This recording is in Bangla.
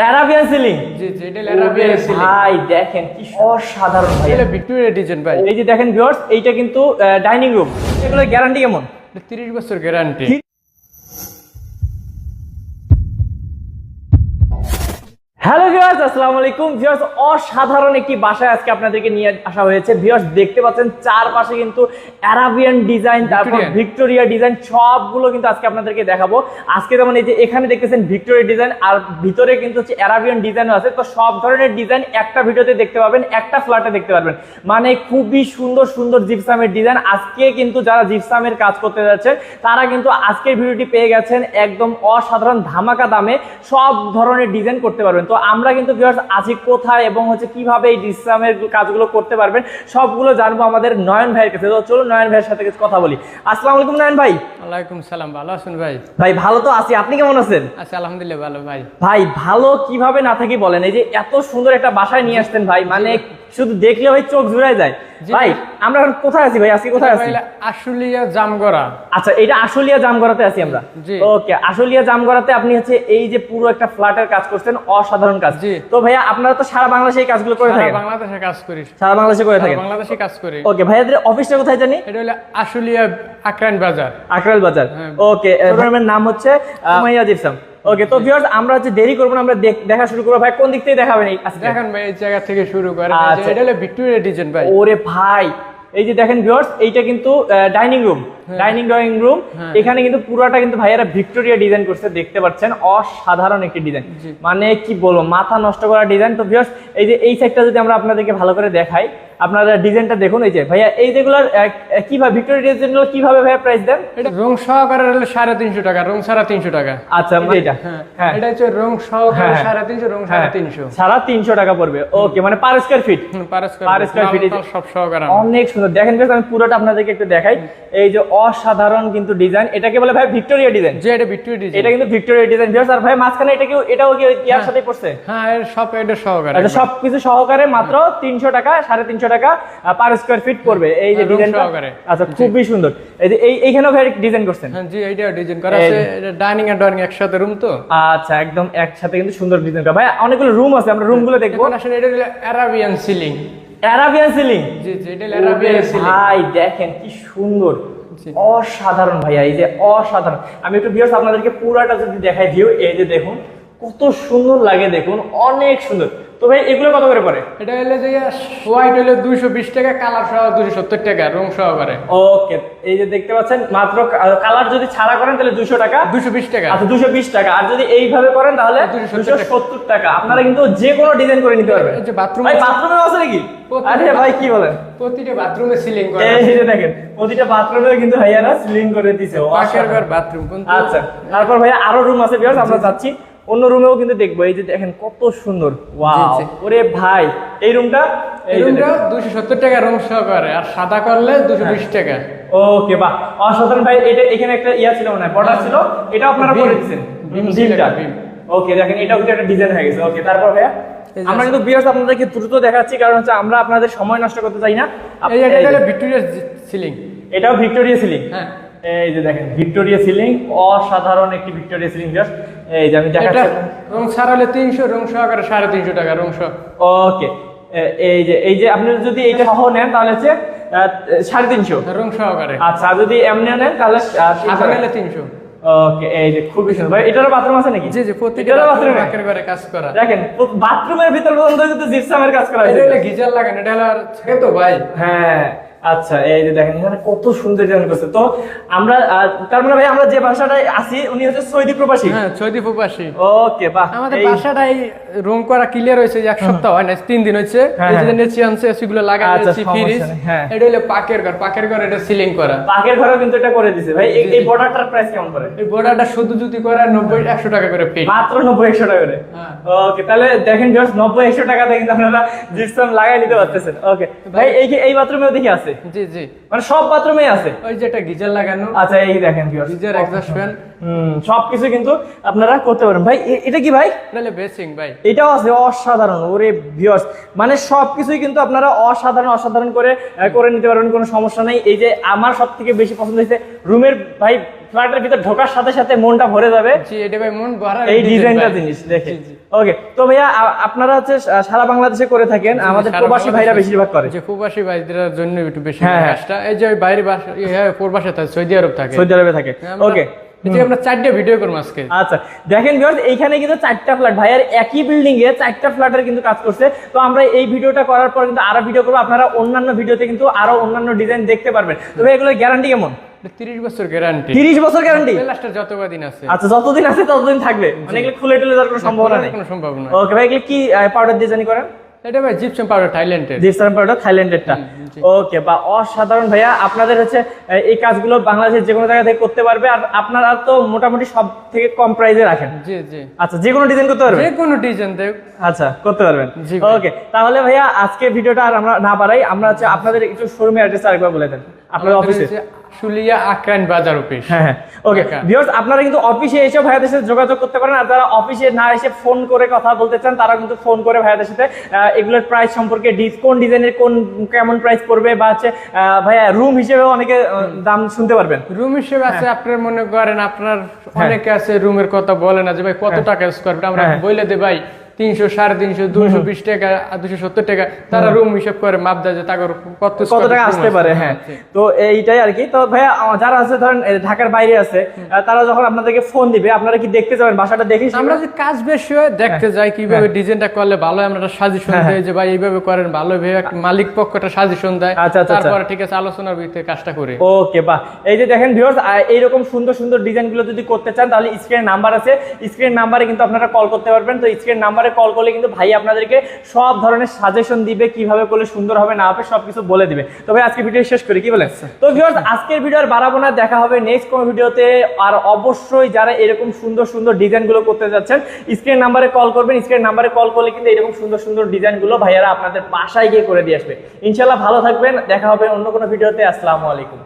Arabian ceiling. জি জি এটা অ্যারাবিয়ান সিলিং। ভাই দেখেন কি অসাধারণ ভাই। এটা ভিক্টোরিয়া ডিজাইন ভাই। এই যে দেখেন ভিউয়ার্স এইটা কিন্তু ডাইনিং রুম এগুলো গ্যারান্টি কেমন? তিরিশ 30 বছর গ্যারান্টি হ্যালো ভিউয়ার্স আসসালামু আলাইকুম। ভিউয়ার্স অসাধারণ একটি বাসায় আজকে আপনাদেরকে নিয়ে আসা হয়েছে। ভিউয়ার্স দেখতে পাচ্ছেন চারপাশে কিন্তু অ্যারাবিয়ান ডিজাইন তারপর ভিক্টোরিয়া ডিজাইন সবগুলো কিন্তু আজকে আপনাদেরকে দেখাবো। আজকে যেমন এই যে এখানে দেখতেছেন ভিক্টোরিয়া ডিজাইন আর ভিতরে কিন্তু হচ্ছে অ্যারাবিয়ান ডিজাইন আছে। তো সব ধরনের ডিজাইন একটা ভিডিওতে দেখতে পাবেন একটা ফ্ল্যাটে দেখতে পারবেন। মানে খুবই সুন্দর সুন্দর জিপসামের ডিজাইন আজকে কিন্তু যারা জিপসামের কাজ করতে যাচ্ছে তারা কিন্তু আজকের ভিডিওটি পেয়ে গেছেন একদম অসাধারণ ধামাকা দামে। সব ধরনের ডিজাইন করতে পারবেন। তো আমরা কিন্তু ভিউয়ার্স আছি কোথায় এবং হচ্ছে কীভাবে এই ডিসামের কাজগুলো করতে পারবেন সবগুলো জানব আমাদের নয়ন ভাইয়ের কাছে। তো চলুন নয়ন ভাইয়ের সাথে কিছু কথা বলি। আসসালামু আলাইকুম নয়ন ভাই। ওয়ালাইকুম সালাম ভালো আছেন ভাই? ভাই ভালো তো আছি। আপনি কেমন আছেন? আচ্ছা আলহামদুলিল্লাহ ভালো ভাই। ভাই ভালো কীভাবে না থাকি বলেন। এই যে এত সুন্দর একটা বাসায় নিয়ে আসতেন ভাই মানে শুধু দেখলে ভাই চোখ জুড়ায় যায়। ভাই আমরা এখন কোথায় আছি ভাই? আজকে কোথায় আছি? আশুলিয়া জামগড়া। আচ্ছা এটা আশুলিয়া জামগড়াতে আছি আমরা। ওকে আশুলিয়া জামগড়াতে আপনি হচ্ছে এই যে পুরো একটা ফ্ল্যাটের কাজ করছেন অসাধারণ কাজ। তো ভাইয়া আপনারা তো সারা বাংলাদেশে এই কাজগুলো করে থাকেন? বাংলাদেশে কাজ করি। সারা বাংলাদেশে করে থাকেন? বাংলাদেশে কাজ করি। ওকে ভাইয়াদের অফিসটা কোথায় জানি? এটা হলো আশুলিয়া আকরান বাজার। আকরাল বাজার। হ্যাঁ। ওকে নাম হচ্ছে মাইয়া জিপসাম। ওকে তো ভিউয়ার্স আমরা যে দেরি করব না আমরা দেখ- শুরু করব। ভাই কোন দিক থেকে দেখাবেন এই আজকে দেখেন ভাই এই জায়গা থেকে শুরু করে আচ্ছা। এটা হলো ভিক্টোরিয়া ডিজাইন ভাই। ওরে ভাই এই যে দেখেন ভিউয়ার্স এইটা কিন্তু dining room dining drawing room. এখানে কিন্তু পুরোটা কিন্তু ভাইয়ারা ভিক্টোরিয়া ডিজাইন করছে দেখতে পাচ্ছেন অসাধারণ একটি ডিজাইন মানে কি বলব মাথা নষ্ট করা ডিজাইন তো ভিউয়ার্স এই যে এই সাইডটা যদি আমরা আপনাদেরকে ভালো করে দেখাই আপনারা ডিজাইনটা দেখুন এই যে। ভাইয়া এই যেগুলো কীভাবে ভিক্টোরিয়া ডিজাইনগুলো কীভাবে ভাইয়া প্রাইস দেন? এটা রং সহকারে হলো সাড়ে তিনশো টাকা রং সাড়ে তিনশো টাকা। আচ্ছা এটা মানে হ্যাঁ, হ্যাঁ এটা হচ্ছে রং সহকারে হ্যাঁ, হ্যাঁ। সাড়ে তিনশো রং সাড়ে তিনশো। সাড়া তিনশো টাকা পড়বে। ওকে মানে per square feet per square feet সব সহকারে অনেক সুন্দর। দেখেন আমি পুরোটা আপনাদেরকে একটু দেখাই। এই যে অসাধারণ কিন্তু ডিজাইন এটাকে বলে ভাই ভিক্টোরিয়া ডিজাইন যে এটা ভিক্টোরিয়া ডিজাইন এটা কিন্তু ভিক্টোরিয়া ডিজাইন ভিউয়ার্স আর ভাই মাঝখানে এটা কি এটাও কি ইয়ার সাথে পড়ছে? হ্যাঁ এর সব এটা সহকারে আচ্ছা, এটা সবকিছু সহকারে মাত্র 300 টাকা 350 টাকা পার স্কোয়ার ফিট পড়বে। এই যে হ্যাঁ, আচ্ছা খুবই সুন্দর। এই যে ভাই ডিজাইন করছেন? হ্যাঁ জি এইটা ডিজাইন করা আছে। ডাইনিং আর ডাইনিং একসাথে রুম তো। আচ্ছা একদম একসাথে কিন্তু সুন্দর ডিজাইন করা। ভাই অনেকগুলো রুম আছে আমরা রুমগুলো দেখব। আসলে এটা অ্যারাবিয়ান সিলিং অ্যারাবিয়ান সিলিং জি জি এটা অ্যারাবিয়ান সিলিং ভাই দেখেন কি সুন্দর। অসাধারণ ভাইয়া এই যে অসাধারণ। আমি একটু ভিউস আপনাদেরকে পুরাটা যদি দেখাই দিও এই যে দেখুন কত সুন্দর লাগে দেখুন অনেক সুন্দর। তো ভাই এগুলো কত করে পড়ে? এটা হলো যে হোয়াইট হলো দুইশো বিশ টাকা কালার সহ দুশো সত্তর টাকা রং সহকারে ওকে এই যে দেখতে পাচ্ছেন মাত্র কালার যদি ছাড়া করেন তাহলে দুশো টাকা? দুশো বিশ টাকা। আচ্ছা দুশো বিশ টাকা। আর যদি এইভাবে করেন তাহলে 270 দুশো সত্তর টাকা। আপনারা কিন্তু যে কোনো ডিজাইন করে নিতে পারবেন। এই যে বাথরুম ভাই বাথরুমে আছে নাকি? আরে ভাই কি বলেন? প্রতিটা বাথরুমে সিলিং করা এই যে দেখেন প্রতিটা বাথরুমে কিন্তু ভাইয়ারা সিলিং করে দিছে। পাশের ঘর বাথরুম আচ্ছা তারপর ভাইয়া আরও রুম আছে বিয়ার্স আমরা যাচ্ছি। অন্য রুমেও কিন্তু দেখব। এই যে দেখেন কত সুন্দর। ওয়াও। ওরে ভাই এই রুমটা? এই রুমটা দুশো সত্তর টাকা রং সহকারে আর সাদা করলে দুশো বিশ টাকা। ওকে বাহ। অসাধারণ। ভাই এটা এখানে একটা ইয়া ছিল মনে হয় বর্ডার ছিল। এটা আপনারা. করে দিচ্ছেন। ওকে দেখেন এটাও কিন্তু একটা ডিজাইন হয়ে গেছে। ওকে তারপর ভাইয়া? আমরা কিন্তু বিয়ার্স আপনাদেরকে দ্রুত দেখাচ্ছি কারণ হচ্ছে আমরা আপনাদের সময় নষ্ট করতে চাই না। এই এটা হলো ভিক্টোরিয়া সিলিং এটাও ভিক্টোরিয়া সিলিং হ্যাঁ। এই যে দেখেন ভিক্টোরিয়া সিলিং অসাধারণ একটি ভিক্টোরিয়া সিলিং বিয়ার্স এই যে আমি দেখাচ্ছি। রং সার তিনশো রং সহকারে সাড়ে তিনশো টাকা রং সহ। ওকে। এই যে এই যে আপনি যদি এইটা সহ নেন তাহলে হচ্ছে সাড়ে তিনশো। রং সহকারে আচ্ছা যদি এমনি নেন তাহলে নিলে তিনশো। ওকে এই যে খুবই সুন্দর। ভাই এটারও বাথরুম আছে নাকি? জি জি প্রতিটা এটারও বাথরুমে বাথরুমে কাজ করা। দেখেন বাথরুমের ভিতর পর্যন্ত কিন্তু জিপসামের কাজ করা এটা হয়েছে। হলো গিজার লাগানো এটা হলো তো ভাই। হ্যাঁ। আচ্ছা এই যে দেখেন এখানে কত সুন্দর ডিজাইন করছে। তো আমরা তার মানে ভাই আমরা যে ভাষাটায় আছি উনি হচ্ছে সৌদি প্রবাসী। হ্যাঁ ছয়দি প্রবাসী। ওকে বাহ আমাদের বাসাটাই রুম করা ক্লিয়ার হয়েছে এক সপ্তাহ হয় না তিন দিন হচ্ছে হ্যাঁ, এই যে হ্যাঁ। নেচি আনছে সেগুলো লাগাইছি সমস্যা হ্যাঁ। এটা হলো পাকের ঘর পাকের ঘর এটা সিলিং করা। পাকের ঘরেও কিন্তু এটা করে দিছে। ভাই এই-। বর্ডারটার প্রাইস কেমন করে এই বোর্ডারটা শুধু যদি করে নব্বই একশো টাকা করে ফিট মাত্র নব্বই একশো টাকা করে? হ্যাঁ। ওকে তাহলে দেখেন জাস্ট নব্বই একশো টাকাতে কিন্তু আপনারা জিপসাম লাগাই নিতে পারতেছেন। ওকে ভাই এই এই বাথরুমেও দেখি আছে। জি জি। মানে সব বাথরুমে আছে? ওই যেটা গিজার লাগানো। আচ্ছা এই দেখেন ভিউয়ার্স গিজার এক্সস্ট ফ্যান সবকিছু কিন্তু আপনারা করতে পারেন ভাই এটা কি ভাই? নাহলে বেসিং ভাই। এটাও আছে অসাধারণ। ওরে ভিউয়ার্স মানে সবকিছুই কিন্তু আপনারা অসাধারণ অসাধারণ করে করে নিতে পারবেন কোনো সমস্যা নেই। এই যে আমার সব থেকে বেশি পছন্দ হয়েছে রুমের ভাই ফ্ল্যাটের ভিতর ঢোকার সাথে সাথে মনটা ভরে যাবে। জি এটা ভাই মন ভরা এই ডিজাইনটা জিনিস দেখে। ওকে তো ভাইয়া আপনারা হচ্ছে সারা বাংলাদেশে করে থাকেন আমাদের প্রবাসী ভাইরা বেশিরভাগ করে। যে প্রবাসী ভাইদের জন্য একটু বেশি হ্যাঁ, হ্যাঁ। কাজটা। এই যে বাইরে বাসা হ্যাঁ প্রবাসে থাকে সৌদি আরব থাকে। সৌদি আরবে থাকে। ওকে যে আমরা চারটে ভিডিও করব আজকে। আচ্ছা দেখেন ভিউয়ার্স এইখানে কিন্তু চারটা ফ্ল্যাট একই বিল্ডিং এ চারটা ফ্ল্যাটের কিন্তু কাজ করছে। তো আমরা এই ভিডিওটা করার পর কিন্তু আরও ভিডিও করব। আপনারা অন্যান্য ভিডিওতে কিন্তু আরও অন্যান্য ডিজাইন দেখতে পারবেন। তবে এগুলোর গ্যারান্টি কেমন? তিরিশ বছর গ্যারান্টি তিরিশ বছর গ্যারান্টি লাস্টের যত আছে। আচ্ছা যতদিন আছে ততদিন থাকবে। মানে এগুলো খুলে টুলে যাওয়ার কোনো সম্ভাবনা নেই। কোনো সম্ভাবনা ওকে ভাই এগুলো কি পাউডার ডিজাইন করেন এটা ভাই জিপসাম পাউডার থাইল্যান্ডের জিপসাম পাউডার থাইল্যান্ডেরটা ওকে বা অসাধারণ ভাইয়া আপনাদের হচ্ছে এই কাজগুলো বাংলাদেশের যে কোনো জায়গা থেকে করতে পারবে আর আপনারা তো মোটামুটি সব থেকে কম প্রাইসে রাখেন। জি জি। আচ্ছা যে কোনো ডিজাইন করতে পারবেন? যে কোনো ডিজাইন দেখ। আচ্ছা করতে পারবেন। ওকে তাহলে ভাইয়া আজকে ভিডিওটা আর আমরা না বাড়াই আমরা হচ্ছে আপনাদের একটু শোরুমের অ্যাড্রেস আরেকবার বলে দেন। আপনাদের অফিসে শুলিয়া আক্রাইন বাজার অফিস। হ্যাঁ হ্যাঁ। ওকে ভিউয়ার্স আপনারা কিন্তু অফিসে এসে ভাইয়াদের সাথে যোগাযোগ করতে পারেন আর যারা অফিসে না এসে ফোন করে কথা বলতে চান তারা কিন্তু ফোন করে ভাইয়াদের সাথে এগুলোর প্রাইস সম্পর্কে কোন ডিজাইনের কোন কেমন প্রাইস পড়বে বা হচ্ছে ভাইয়া রুম হিসেবেও অনেকে দাম শুনতে পারবেন। রুম হিসেবে আছে হ্যাঁ। আপনার মনে করেন আপনার অনেকে আছে রুমের কথা বলে না যে ভাই কত টাকা স্কোয়ার ফিট আমরা। বলে দে ভাই তিনশো সাড়ে তিনশো দুশো বিশ টাকা দুশো সত্তর টাকা তারা রুম হিসাব করে মাপ দেয় যে টাকা কত কত টাকা আসতে পারে হ্যাঁ। তো এইটাই আর কি। তো ভাইয়া যারা আছে ধরেন ঢাকার বাইরে আছে তারা যখন আপনাদেরকে ফোন দিবে আপনারা কি দেখতে যাবেন? বাসাটা দেখে আমরা যে কাজ বেশি হয় দেখতে যাই কীভাবে ডিজাইনটা করলে ভালো হয়, আমরা সাজেশন হ্যাঁ, দিই যে ভাই এইভাবে করেন ভালো মালিক পক্ষটা সাজেশন দেয়। আচ্ছা, আচ্ছা, তারপরে ঠিক আছে আলোচনার ভিতরে কাজটা করে। ওকে বাহ। এই যে দেখেন ভিউয়ার্স এইরকম সুন্দর সুন্দর ডিজাইনগুলো যদি করতে চান তাহলে স্ক্রিন নাম্বার আছে। স্ক্রিন নাম্বারে কিন্তু আপনারা কল করতে পারবেন। তো স্ক্রিন নাম্বারে কল করলে কিন্তু ভাই আপনাদেরকে সব ধরনের সাজেশন দিবে কীভাবে করলে সুন্দর হবে না হবে সবকিছু বলে দিবে। তো ভাই আজকে ভিডিও শেষ করি কি বলেন? তো ভিউয়ার্স আজকের ভিডিও আর বাড়াবো না দেখা হবে নেক্সট কোন ভিডিওতে আর অবশ্যই যারা এরকম সুন্দর সুন্দর ডিজাইনগুলো করতে যাচ্ছেন স্ক্রিন নাম্বারে কল করবেন স্ক্রিন নাম্বারে কল করলে কিন্তু এরকম সুন্দর সুন্দর ডিজাইনগুলো ভাইয়ারা আপনাদের বাসায় গিয়ে করে দিয়ে আসবে। ইনশাল্লাহ ভালো থাকবেন দেখা হবে অন্য কোনো ভিডিওতে আসসালামু আলাইকুম।